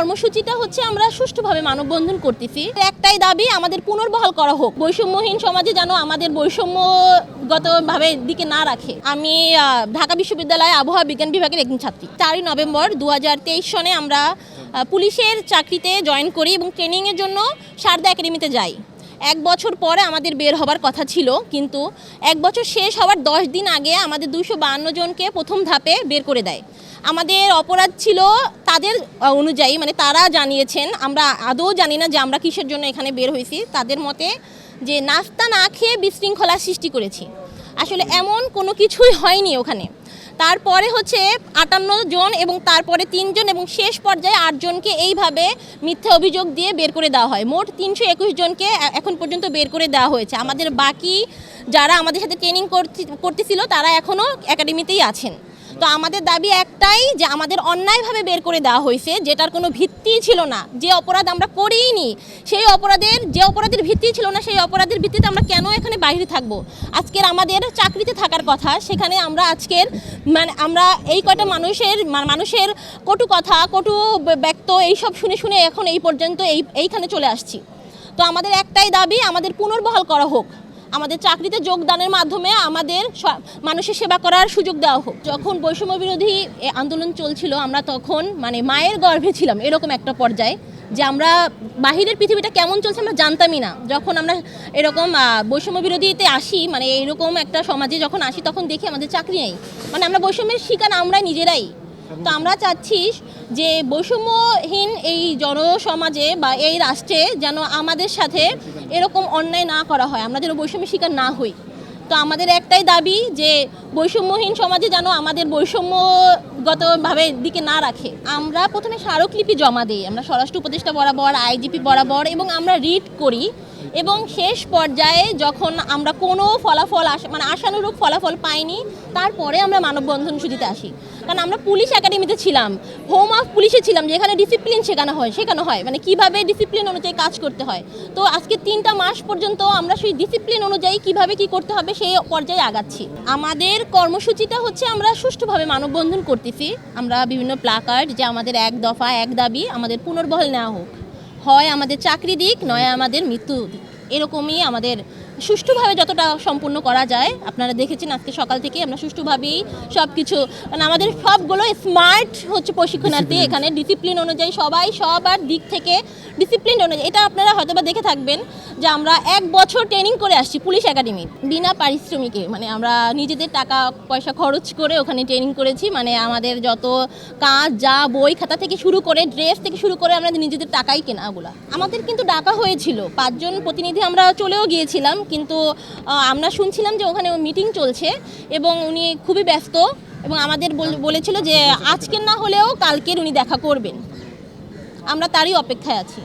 কর্মসূচিটা হচ্ছে আমরা সুষ্ঠুভাবে মানববন্ধন করতেছি। একটাই দাবি, আমাদের পুনর্বহাল করা হোক। বৈষম্যহীন সমাজে যেন আমাদের বৈষম্যগতভাবে দিকে না রাখে। আমি ঢাকা বিশ্ববিদ্যালয়ে আবহাওয়া বিজ্ঞান বিভাগের একজন ছাত্রী। চারই নভেম্বর দু হাজার তেইশ সনে আমরা পুলিশের চাকরিতে জয়েন করি এবং ট্রেনিংয়ের জন্য সারদা একাডেমিতে যাই। এক বছর পরে আমাদের বের হবার কথা ছিল, কিন্তু এক বছর শেষ হওয়ার দশ দিন আগে আমাদের দুশো বাহান্ন জনকে প্রথম ধাপে বের করে দেয়। আমাদের অপরাধ ছিল তাদের অনুযায়ী মানে তারা জানিয়েছেন, আমরা আদৌ জানি না যে আমরা কিসের জন্য এখানে বের হয়েছি। তাদের মতে যে নাস্তা না খেয়ে বিশৃঙ্খলা সৃষ্টি করেছি। আসলে এমন কোনো কিছুই হয়নি ওখানে। তারপরে হচ্ছে আটান্ন জন এবং তারপরে তিনজন এবং শেষ পর্যায়ে আটজনকে এইভাবে মিথ্যা অভিযোগ দিয়ে বের করে দেওয়া হয়। মোট তিনশো একুশ জনকে এখন পর্যন্ত বের করে দেওয়া হয়েছে। আমাদের বাকি যারা আমাদের সাথে ট্রেনিং করতেছিল তারা এখনও একাডেমিতেই আছেন। তো আমাদের দাবি একটাই যে আমাদের অন্যায়ভাবে বের করে দেওয়া হয়েছে, যেটার কোনো ভিত্তি ছিল না। যে অপরাধ আমরা করিনি সেই অপরাধের, যে অপরাধের ভিত্তি ছিল না, সেই অপরাধের ভিত্তিতে আমরা কেন এখানে বাইরে থাকব? আজকের আমাদের চাকরিতে থাকার কথা, সেখানে আমরা আজকের মানে আমরা এই কয়টা মানুষের মানুষের কটু কথা, কটু ব্যক্ত, এইসব শুনে শুনে এখন এই পর্যন্ত এই, এইখানে চলে আসছি। তো আমাদের একটাই দাবি, আমাদের পুনর্বহাল করা হোক। আমাদের চাকরিতে যোগদানের মাধ্যমে আমাদের মানুষের সেবা করার সুযোগ দেওয়া হোক। যখন বৈষম্য বিরোধী আন্দোলন চলছিল, আমরা তখন মানে মায়ের গর্ভে ছিলাম, এরকম একটা পর্যায়ে যে আমরা বাহিরের পৃথিবীটা কেমন চলছে আমরা জানতামই না। যখন আমরা এরকম বৈষম্য বিরোধীতে আসি মানে এরকম একটা সমাজে যখন আসি, তখন দেখি আমাদের চাকরি নেই। মানে আমরা বৈষম্যের শিকার আমরা নিজেরাই। তো আমরা চাচ্ছি যে বৈষম্যহীন এই জনসমাজে বা এই রাষ্ট্রে যেন আমাদের সাথে এরকম অন্যায় না করা হয়, আমরা যেন বৈষম্যের শিকার না হই। তো আমাদের একটাই দাবি যে বৈষম্যহীন সমাজে যেন আমাদের বৈষম্যগতভাবে দিকে না রাখে। আমরা প্রথমে স্মারকলিপি জমা দিই, আমরা স্বরাষ্ট্র উপদেষ্টা বরাবর, আইজিপি বরাবর এবং আমরা রিড করি এবং শেষ পর্যায়ে যখন আমরা কোনো ফলাফল আস মানে আশানুরূপ ফলাফল পাইনি, তারপরে আমরা মানববন্ধন সূচিতে আসি। কারণ আমরা পুলিশ একাডেমিতে ছিলাম হোম অফ পুলিশে ছিলাম, যেখানে ডিসিপ্লিন শেখানো হয় শেখানো হয়। মানে কীভাবে ডিসিপ্লিন অনুযায়ী কাজ করতে হয়। তো আজকে তিনটা মাস পর্যন্ত আমরা সেই ডিসিপ্লিন অনুযায়ী কীভাবে কি করতে হবে সেই পর্যায়ে আগাচ্ছি। আমাদের কর্মসূচিটা হচ্ছে আমরা সুষ্ঠুভাবে মানববন্ধন করতেছি। আমরা বিভিন্ন প্লাকার্ড যে আমাদের এক দফা, এক দাবি আমাদের পুনর্বহাল নেওয়া হোক। হয় আমাদের চাকরি দিক নয় আমাদের মৃত্যু দিক। এরকমই আমাদের সুষ্ঠুভাবে যতটা সম্পূর্ণ করা যায় আপনারা দেখেছেন আজকে সকাল থেকে আমরা সুষ্ঠুভাবেই সব কিছু মানে আমাদের সবগুলো স্মার্ট হচ্ছে প্রশিক্ষণার্থী এখানে ডিসিপ্লিন অনুযায়ী সবাই সবার দিক থেকে ডিসিপ্লিন অনুযায়ী। এটা আপনারা হয়তো বা দেখে থাকবেন যে আমরা এক বছর ট্রেনিং করে আসছি পুলিশ একাডেমি বিনা পারিশ্রমিকে মানে আমরা নিজেদের টাকা পয়সা খরচ করে ওখানে ট্রেনিং করেছি মানে আমাদের যত কাজ যা বই খাতা থেকে শুরু করে ড্রেস থেকে শুরু করে আমাদের নিজেদের টাকাই কেনা ওগুলা। আমাদের কিন্তু ডাকা হয়েছিল পাঁচজন প্রতিনিধি আমরা চলেও গিয়েছিলাম কিন্তু আমরা শুনছিলাম যে ওখানে মিটিং চলছে এবং উনি খুবই ব্যস্ত এবং আমাদের বল- বলেছিল যে আজকের না হলেও কালকের উনি দেখা করবেন। আমরা তারই অপেক্ষায় আছি।